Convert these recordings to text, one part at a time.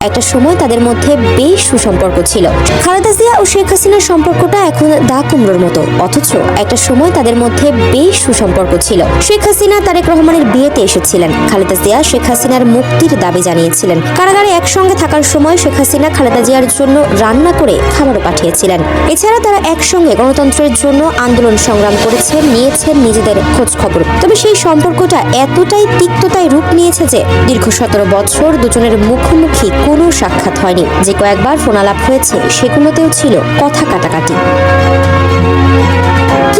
একটা সময় তাদের মধ্যে বেশ সুসম্পর্ক ছিল। খালেদা জিয়া ও শেখ হাসিনার সম্পর্কটা এখন দা কুমড়োর মতো, অথচ একটা সময় তাদের মধ্যে বেশ সুসম্পর্ক ছিল। শেখ হাসিনা তারেক রহমানের বিয়েতে এসেছিলেন। খালেদা জিয়া শেখ হাসিনার মুক্তির দাবি জানিয়েছিলেন। কারাগারে একসঙ্গে থাকার সময় শেখ হাসিনা খালেদা জিয়ার জন্য রান্না করে খাবারও পাঠিয়েছিলেন। এছাড়া তারা একসঙ্গে গণতন্ত্রের জন্য আন্দোলন সংগ্রাম করেছেন নিয়েছেন নিজেদের খোঁজ খবর তবে সেই সম্পর্কটা এতটাই তিক্ততায় রূপ নিয়েছে যে দীর্ঘ সতেরো বছর দুজনের মুখোমুখি কোনো সাক্ষাৎ হয়নি। যে কয়েকবার ফোনালাপ হয়েছে সেগুলোতেও ছিল কথা কাটাকাটি।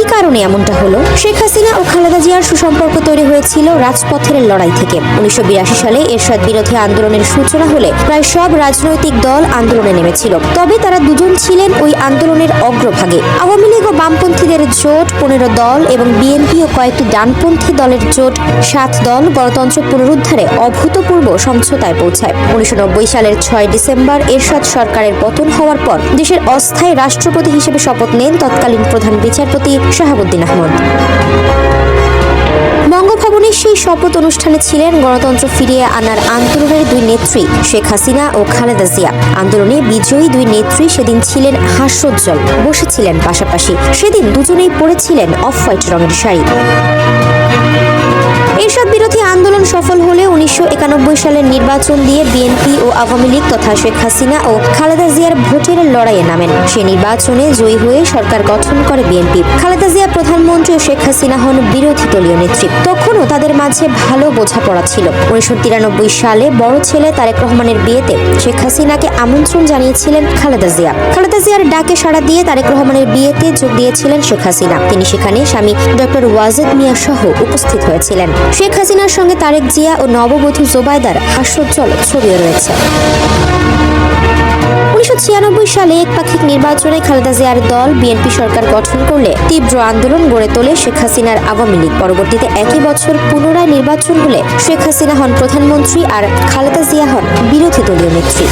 কি কারণে এমনটা হলো? শেখ হাসিনা ও খালেদা জিয়ার সুসম্পর্ক তৈরি হয়েছিল রাজপথের লড়াই থেকে। উনিশশো বিরাশি সালে এরশাদ বিরোধী আন্দোলনের সূচনা হলে প্রায় সব রাজনৈতিক দল আন্দোলনে নেমেছিল। তবে তারা দুজন ছিলেন ওই আন্দোলনের অগ্রভাগে। আওয়ামী লীগ ও বামপন্থীদের জোট পনেরো দল এবং বিএনপি ও কয়েকটি ডানপন্থী দলের জোট সাত দল গণতন্ত্র পুনরুদ্ধারে অভূতপূর্ব সমঝোতায় পৌঁছায়। উনিশশো নব্বই সালের ছয় ডিসেম্বর এরশাদ সরকারের পতন হওয়ার পর দেশের অস্থায়ী রাষ্ট্রপতি হিসেবে শপথ নেন তৎকালীন প্রধান বিচারপতি শাহাবুদ্দিন আহমদ। বঙ্গভবনের সেই শপথ অনুষ্ঠানে ছিলেন গণতন্ত্র ফিরিয়ে আনার আন্দোলনের দুই নেত্রী, শেখ হাসিনা ও খালেদা জিয়া। আন্দোলনে বিজয়ী দুই নেত্রী সেদিন ছিলেন হাস্যোজ্জ্বল, বসেছিলেন পাশাপাশি। সেদিন দুজনেই পড়েছিলেন অফ হোয়াইট রঙের শাড়ি। একানব্বই সালের নির্বাচন দিয়ে বিএনপি ও আওয়ামী লীগ তথা শেখ হাসিনা ও খালেদা জিয়ার ভোটের লড়াইয়ে নামেন। সে নির্বাচনে জয়ী হয়ে সরকার গঠন করে বিএনপি। খালেদা জিয়া প্রধানমন্ত্রী ও শেখ হাসিনা হন বিরোধী দলীয় নেত্রী। তখনও তাদের মাঝে ভালো বোঝাপড়া ছিল। উনিশশো তিরানব্বই সালে বড় ছেলে তারেক রহমানের বিয়েতে শেখ হাসিনাকে আমন্ত্রণ জানিয়েছিলেন খালেদা জিয়া। খালেদা জিয়ার ডাকে সাড়া দিয়ে তারেক রহমানের বিয়েতে যোগ দিয়েছিলেন শেখ হাসিনা। তিনি সেখানে স্বামী ডক্টর ওয়াজেদ মিয়া সহ উপস্থিত হয়েছিলেন। শেখ হাসিনার সঙ্গে তারেক জিয়া ও নববধূ জোবায়দার হাস্যোজ্জ্বল ছবিও রয়েছে। উনিশশো ছিয়ানব্বই সালে একপাক্ষিক নির্বাচনে খালেদা জিয়ার দল বিএনপি সরকার গঠন করলে তীব্র আন্দোলন গড়ে তোলে শেখ হাসিনার আওয়ামী লীগ। পরবর্তীতে একই বছর পুনরায় নির্বাচন হলে শেখ হাসিনা হন প্রধানমন্ত্রী আর খালেদা জিয়া হন বিরোধী দলীয় নেত্রী।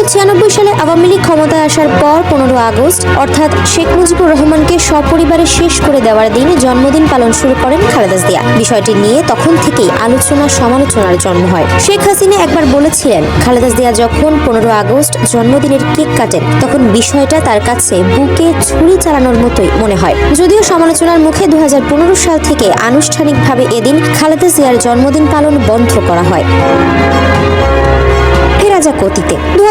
উনিশশো ছিয়ানব্বই সালে আওয়ামী লীগ ক্ষমতায় আসার পর পনেরো আগস্ট, অর্থাৎ শেখ মুজিবুর রহমানকে সপরিবারে শেষ করে দেওয়ার দিনে জন্মদিন পালন শুরু করেন খালেদা জিয়া। বিষয়টি নিয়ে তখন থেকেই আলোচনা সমালোচনার জন্ম হয়। শেখ হাসিনা একবার বলেছিলেন, খালেদা জিয়া যখন পনেরো আগস্ট জন্মদিনের কেক কাটেন, তখন বিষয়টা তার কাছে বুকে ছুরি চালানোর মতোই মনে হয়। যদিও সমালোচনার মুখে দু হাজার পনেরো সাল থেকে আনুষ্ঠানিকভাবে এদিন খালেদা জিয়ার জন্মদিন পালন বন্ধ করা হয়। ফেরা যাক অতীতে দু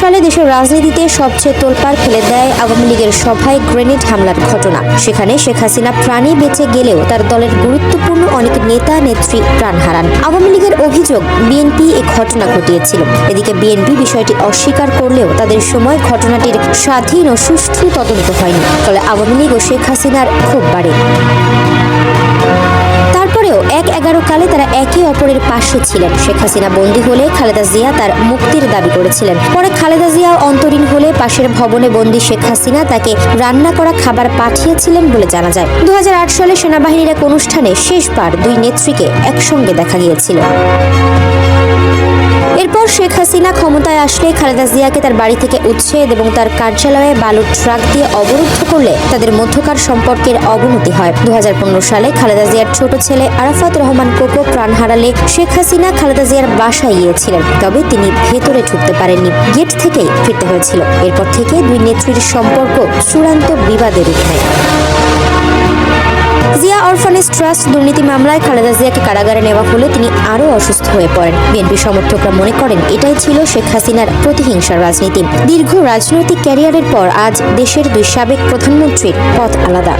সালে দেশের রাজনীতিতে সবচেয়ে তোলপাড় ফেলে দেয় আওয়ামী লীগের সভায় গ্রেনেড হামলার ঘটনা। সেখানে শেখ হাসিনা প্রাণে বেঁচে গেলেও তার দলের গুরুত্বপূর্ণ অনেক নেতা, নেত্রী প্রাণ হারান। আওয়ামী লীগের অভিযোগ, বিএনপি এ ঘটনা ঘটিয়েছিল। এদিকে বিএনপি বিষয়টি অস্বীকার করলেও তাদের সময় ঘটনাটির স্বাধীন ও সুষ্ঠু তদন্ত হয়নি। ফলে আওয়ামী লীগ ও শেখ হাসিনার ক্ষোভ বাড়ে। এগারো কালে তারা একে অপরের পাশে ছিলেন। শেখ হাসিনা বন্দী হলে খালেদা জিয়া তার মুক্তির দাবি করেছিলেন। পরে খালেদা জিয়া অন্তরীণ হলে পাশের ভবনে বন্দী শেখ হাসিনা তাকে রান্না করা খাবার পাঠিয়েছিলেন বলে জানা যায়। দু হাজার আট সালে সেনাবাহিনীর এক অনুষ্ঠানে শেষবার দুই নেত্রীকে একসঙ্গে দেখা গিয়েছিল। শেখ হাসিনা ক্ষমতায় আসলে খালেদা জিয়াকে তার বাড়ি থেকে উচ্ছেদ এবং তার কার্যালয়ে বালুর ট্রাক দিয়ে অবরুদ্ধ করলে তাদের মধ্যকার সম্পর্কের অবনতি হয়। দু হাজার পনেরো সালে খালেদা জিয়ার ছোট ছেলে আরাফাত রহমান কোকো প্রাণ হারালে শেখ হাসিনা খালেদা জিয়ার বাসায় গিয়েছিলেন, তবে তিনি ভেতরে ঢুকতে পারেননি, গেট থেকেই ফিরতে হয়েছিল। এরপর থেকে দুই নেত্রীর সম্পর্ক চূড়ান্ত বিবাদের রূপ অরফানেজ ট্রাস্ট দুর্নীতি মামলায় খালেদা জিয়াকে কারাগারে নেওয়া হলে তিনি আরও অসুস্থ হয়ে পড়েন। বিএনপি সমর্থকরা মনে করেন এটাই ছিল শেখ হাসিনার প্রতিহিংসার রাজনীতি। দীর্ঘ রাজনৈতিক ক্যারিয়ারের পর আজ দেশের দুই সাবেক প্রধানমন্ত্রীর পথ আলাদা।